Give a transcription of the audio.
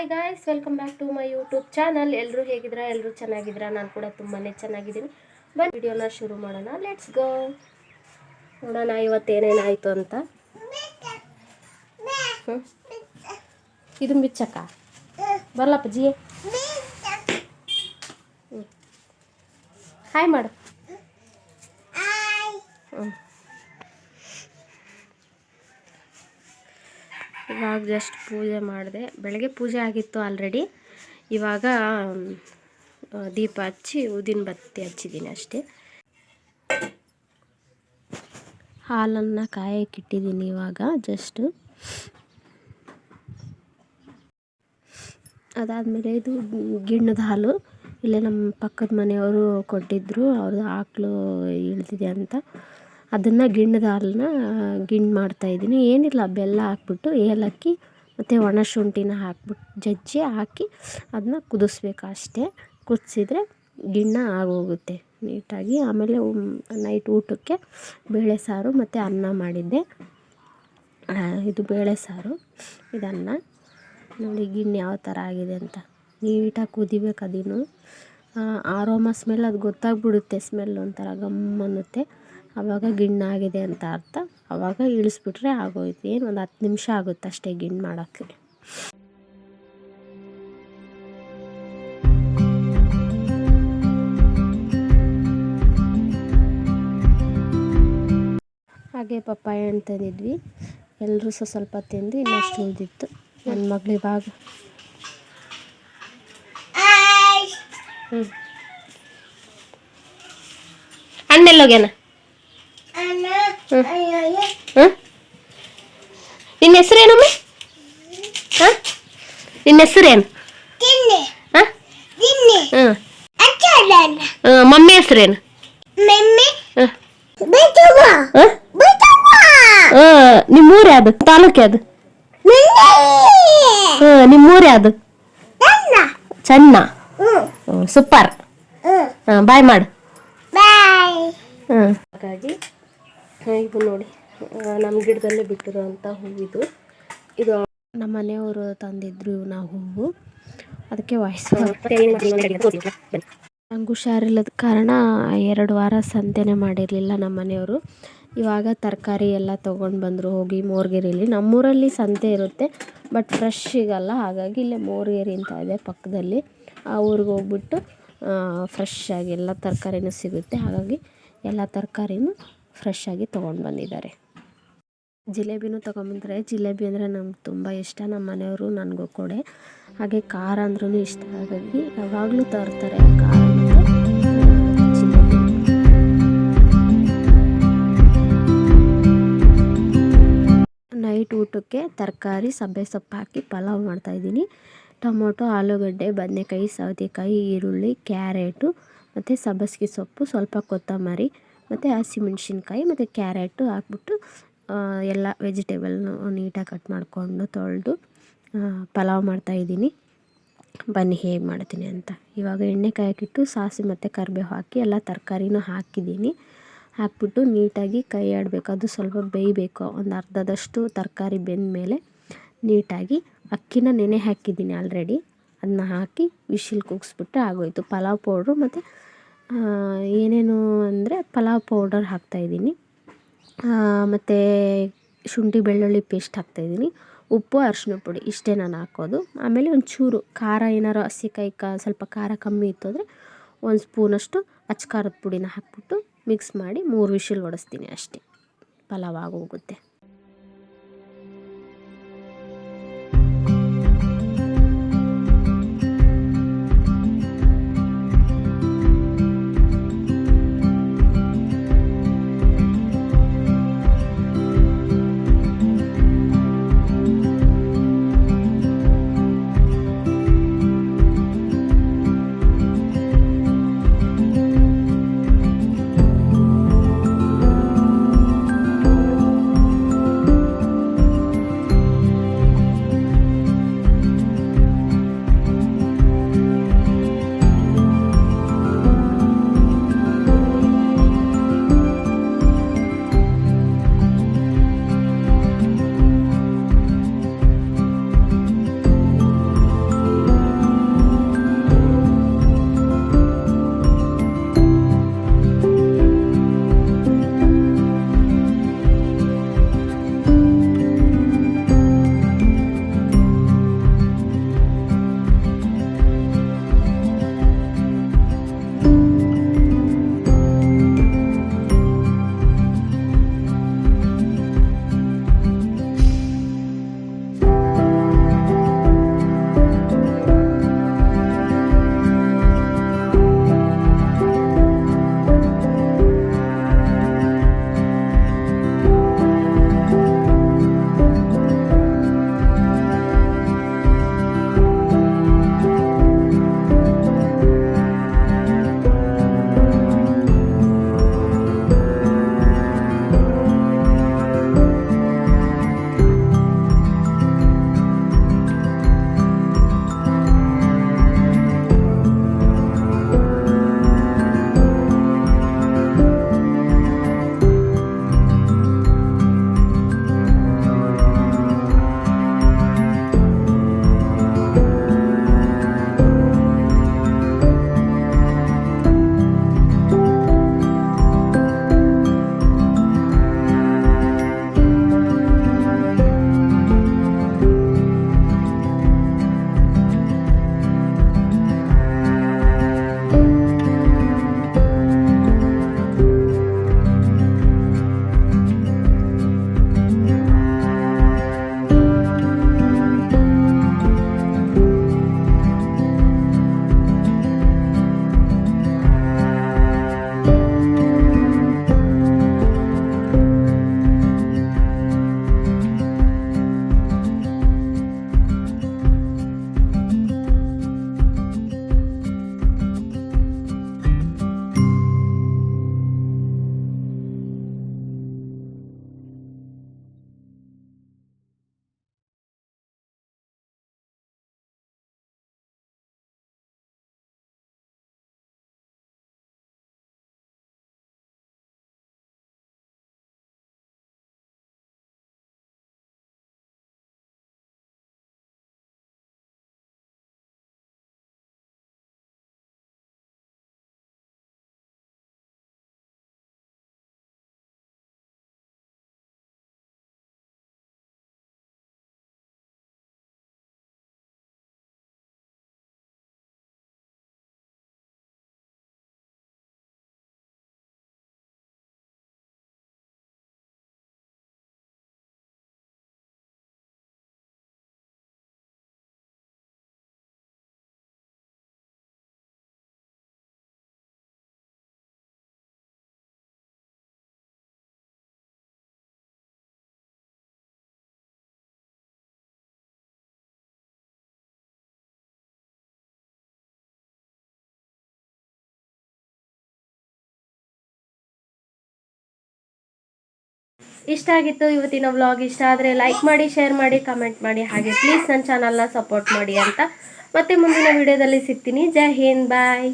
Hi guys welcome back to my YouTube channel ಎಲ್ಲರೂ ಹೇಗಿದ್ದೀರಾ? ಎಲ್ಲರೂ ಚೆನ್ನಾಗಿದ್ದೀರಾ? ನಾನು ಕೂಡ ತುಂಬಾ ಚೆನ್ನಾಗಿದ್ದೀನಿ. ಬನ್ನಿ ವಿಡಿಯೋನ ಶುರು ಮಾಡೋಣ. ಲೆಟ್ಸ್ ಗೋ ನೋಡೋಣ ಇವತ್ತು ಏನೇನಾಯಿತು ಅಂತ. ಹ್ಞೂ ಇದು ಮಿಚ್ಚಕ್ಕ. ಬರಲಪ್ಪ ಜಿ ಹ್ಞೂ ಹಾಯ್ ಮಾಡು. ಹ್ಞೂ ಇವಾಗ ಜಸ್ಟ್ ಪೂಜೆ ಮಾಡಿದೆ. ಬೆಳಗ್ಗೆ ಪೂಜೆ ಆಗಿತ್ತು ಆಲ್ರೆಡಿ ಇವಾಗ ದೀಪ ಹಚ್ಚಿ ಉದಿನ ಬತ್ತಿ ಹಚ್ಚಿದ್ದೀನಿ ಅಷ್ಟೇ. ಹಾಲನ್ನು ಕಾಯಕ್ಕಿಟ್ಟಿದ್ದೀನಿ ಇವಾಗ ಜಸ್ಟು ಅದಾದಮೇಲೆ ಇದು ಗಿಣ್ಣದ ಹಾಲು. ಇಲ್ಲೇ ನಮ್ಮ ಪಕ್ಕದ ಮನೆಯವರು ಕೊಟ್ಟಿದ್ದರು ಅವ್ರದ್ದು ಆಕಳು ಇಳಿದಿದೆ ಅಂತ. ಅದನ್ನು ಗಿಣ್ಣದ ಹಾಲನ್ನ ಗಿಣ್ಣು ಮಾಡ್ತಾಯಿದ್ದೀನಿ ಏನಿಲ್ಲ, ಬೆಲ್ಲ ಹಾಕ್ಬಿಟ್ಟು ಏಲಕ್ಕಿ ಮತ್ತು ಒಣ ಶುಂಠಿನ ಹಾಕ್ಬಿಟ್ಟು ಜಜ್ಜಿ ಹಾಕಿ ಅದನ್ನ ಕುದಿಸ್ಬೇಕು ಅಷ್ಟೇ. ಕುದಿಸಿದ್ರೆ ಗಿಣ್ಣ ಆಗೋಗುತ್ತೆ ನೀಟಾಗಿ. ಆಮೇಲೆ ನೈಟ್ ಊಟಕ್ಕೆ ಬೇಳೆ ಸಾರು ಮತ್ತು ಅನ್ನ ಮಾಡಿದ್ದೆ. ಇದು ಬೇಳೆ ಸಾರು. ಇದನ್ನ ನೋಡಿ ಗಿಣ್ಣು ಯಾವ ಥರ ಆಗಿದೆ ಅಂತ. ನೀಟಾಗಿ ಕುದಿಬೇಕು ಅದಿನ್ನು. ಆರೋಮ ಸ್ಮೆಲ್ ಅದು ಗೊತ್ತಾಗ್ಬಿಡುತ್ತೆ ಸ್ಮೆಲ್ ಒಂಥರ ಗಮ್ ಅನ್ನುತ್ತೆ. ಆವಾಗ ಗಿಣ್ಣಾಗಿದೆ ಅಂತ ಅರ್ಥ. ಆವಾಗ ಇಳಿಸ್ಬಿಟ್ರೆ ಆಗೋಯ್ತು. ಏನು ಒಂದು ಹತ್ತು ನಿಮಿಷ ಆಗುತ್ತೆ ಅಷ್ಟೇ ಗಿಣ್ಣು ಮಾಡೋಕ್ಕೆ. ಹಾಗೆ ಪಪ್ಪಾಯ ಹಣ್ಣು ತಂದಿದ್ವಿ. ಎಲ್ಲರೂ ಸಹ ಸ್ವಲ್ಪ ತಿಂದು ಇನ್ನಷ್ಟು ಉಳಿದಿತ್ತು. ನನ್ನ ಮಗಳು ಇವಾಗ. ಹ್ಞೂ ಹಣ್ಣೆಲ್ಲೋಗ್ಯಾನ ನಿನ್ನ ಹೆಸರೇನಮ್ಮ ಹಾಂ? ನಿನ್ನ ಹೆಸರೇನು ಹಾಂ? ಮಮ್ಮಿ ಹೆಸರೇನು ಹಾಂ ನಿಮ್ಮೂರು ಯಾವ್ದು ತಾಲೂಕು ಯಾವ್ದು ಹಾಂ ನಿಮ್ಮೂರ ಯಾವ್ದು ಚೆನ್ನ ಸೂಪರ್. ಹಾಂ ಬಾಯ್ ಮಾಡು. ಹಾಂ ಹಾಗಾಗಿ ಇದು ನೋಡಿ. ನಮ್ಮ ಗಿಡದಲ್ಲೇ ಬಿಟ್ಟಿರುವಂಥ ಹೂವಿದು ಇದು. ನಮ್ಮ ಮನೆಯವರು ತಂದಿದ್ರು ನಾವು ಹೂವು. ಅದಕ್ಕೆ ವಾಯ್ಸ್ ನಂಗೆ ಹುಷಾರಿಲ್ಲದ ಕಾರಣ ಎರಡು ವಾರ ಸಂತೆನೇ ಮಾಡಿರಲಿಲ್ಲ ನಮ್ಮ ಮನೆಯವರು. ಇವಾಗ ತರಕಾರಿ ಎಲ್ಲ ತೊಗೊಂಡು ಬಂದರು ಹೋಗಿ ಮೋರ್ಗೆರೆಯಲ್ಲಿ. ನಮ್ಮೂರಲ್ಲಿ ಸಂತೆ ಇರುತ್ತೆ ಬಟ್ ಫ್ರೆಶ್ ಸಿಗಲ್ಲ ಹಾಗಾಗಿ ಇಲ್ಲೇ ಮೋರ್ಗೆರೆ ಅಂತ ಇದೆ ಪಕ್ಕದಲ್ಲಿ. ಆ ಊರಿಗೆ ಹೋಗ್ಬಿಟ್ಟು ಫ್ರೆಶ್ ಆಗಿ ಎಲ್ಲ ತರಕಾರಿನೂ ಸಿಗುತ್ತೆ. ಹಾಗಾಗಿ ಎಲ್ಲ ತರಕಾರಿನೂ ಫ್ರೆಶ್ ಆಗಿ ತೊಗೊಂಡು ಬಂದಿದ್ದಾರೆ. ಜಿಲೇಬಿನೂ ತೊಗೊಂಬಂದರೆ ಜಿಲೇಬಿ ಅಂದರೆ ನಮ್ಗೆ ತುಂಬ ಇಷ್ಟ ನಮ್ಮ ಮನೆಯವರು ನನಗೂ ಕೊಡೆ. ಹಾಗೆ ಖಾರ ಅಂದ್ರೂ ಇಷ್ಟ ಹಾಗಾಗಿ ಯಾವಾಗಲೂ ತರ್ತಾರೆ ಖಾರ ನೈಟ್ ಊಟಕ್ಕೆ ತರಕಾರಿ, ಸಬ್ಬೆ ಸೊಪ್ಪು ಹಾಕಿ ಪಲಾವ್ ಮಾಡ್ತಾಯಿದ್ದೀನಿ ಟೊಮೊಟೊ, ಆಲೂಗಡ್ಡೆ, ಬದನೆಕಾಯಿ, ಸೌತೆಕಾಯಿ, ಈರುಳ್ಳಿ, ಕ್ಯಾರೆಟು ಮತ್ತು ಸಬ್ಬಸಿಗೆ ಸೊಪ್ಪು, ಸ್ವಲ್ಪ ಕೊತ್ತಂಬರಿ. ಮತ್ತು ಹಸಿಮೆಣ್ಸಿನ್ಕಾಯಿ ಮತ್ತು ಕ್ಯಾರೆಟು ಹಾಕ್ಬಿಟ್ಟು ಎಲ್ಲ ವೆಜಿಟೇಬಲ್ನು ನೀಟಾಗಿ ಕಟ್ ಮಾಡಿಕೊಂಡು ತೊಳೆದು ಪಲಾವ್ ಮಾಡ್ತಾಯಿದ್ದೀನಿ ಬನ್ನಿ ಹೇಗೆ ಮಾಡ್ತೀನಿ ಅಂತ. ಇವಾಗ ಎಣ್ಣೆ ಕಾಯಕ್ಕಿಟ್ಟು ಸಾಸಿ ಮತ್ತು ಕರಿಬೇವು ಹಾಕಿ ಎಲ್ಲ ತರಕಾರಿನೂ ಹಾಕಿದ್ದೀನಿ. ಹಾಕ್ಬಿಟ್ಟು ನೀಟಾಗಿ ಕೈ ಆಡಬೇಕು ಅದು ಸ್ವಲ್ಪ ಬೇಯಬೇಕು. ಒಂದು ಅರ್ಧದಷ್ಟು ತರಕಾರಿ ಬೆಂದ ಮೇಲೆ ನೀಟಾಗಿ ಅಕ್ಕಿನ ನೆನೆ ಹಾಕಿದ್ದೀನಿ ಆಲ್ರೆಡಿ. ಅದನ್ನ ಹಾಕಿ ವಿಶಿಲ್ ಕೂಗಿಸ್ಬಿಟ್ಟು ಆಗೋಯಿತು. ಪಲಾವ್ ಪೌಡ್ರು ಮತ್ತು ಏನೇನು ಅಂದರೆ ಪಲಾವ್ ಪೌಡರ್ ಹಾಕ್ತಾಯಿದ್ದೀನಿ ಮತ್ತು ಶುಂಠಿ ಬೆಳ್ಳುಳ್ಳಿ ಪೇಸ್ಟ್ ಹಾಕ್ತಾಯಿದ್ದೀನಿ ಉಪ್ಪು ಅರಿಶಿನ ಪುಡಿ ಇಷ್ಟೇ ನಾನು ಹಾಕೋದು. ಆಮೇಲೆ ಒಂಚೂರು ಖಾರ ಏನಾರು ಹಸಿಕಾಯಿ ಕ, ಸ್ವಲ್ಪ ಖಾರ ಕಮ್ಮಿ ಇತ್ತು ಅಂದರೆ ಒಂದು ಸ್ಪೂನಷ್ಟು ಅಚ್ಚ ಖಾರದ ಪುಡಿನ ಹಾಕ್ಬಿಟ್ಟು ಮಿಕ್ಸ್ ಮಾಡಿ ಮೂರು ವಿಶಿಲ್ ಹೊಡೆಸ್ತೀನಿ ಅಷ್ಟೇ. ಪಲಾವ್ ಆಗೋಗುತ್ತೆ. ಇಷ್ಟ ಆಗಿತ್ತು ಇವತ್ತಿನ ವ್ಲಾಗ್ ಇಷ್ಟ ಆದರೆ ಲೈಕ್ ಮಾಡಿ ಶೇರ್ ಮಾಡಿ ಕಮೆಂಟ್ ಮಾಡಿ, ಹಾಗೆ ಪ್ಲೀಸ್ ನನ್ನ ಚಾನಲ್ನ ಸಪೋರ್ಟ್ ಮಾಡಿ ಅಂತ ಮತ್ತೆ ಮುಂದಿನ ವಿಡಿಯೋದಲ್ಲಿ ಸಿಗ್ತೀನಿ. ಜೈ ಹಿಂದ್ ಬಾಯ್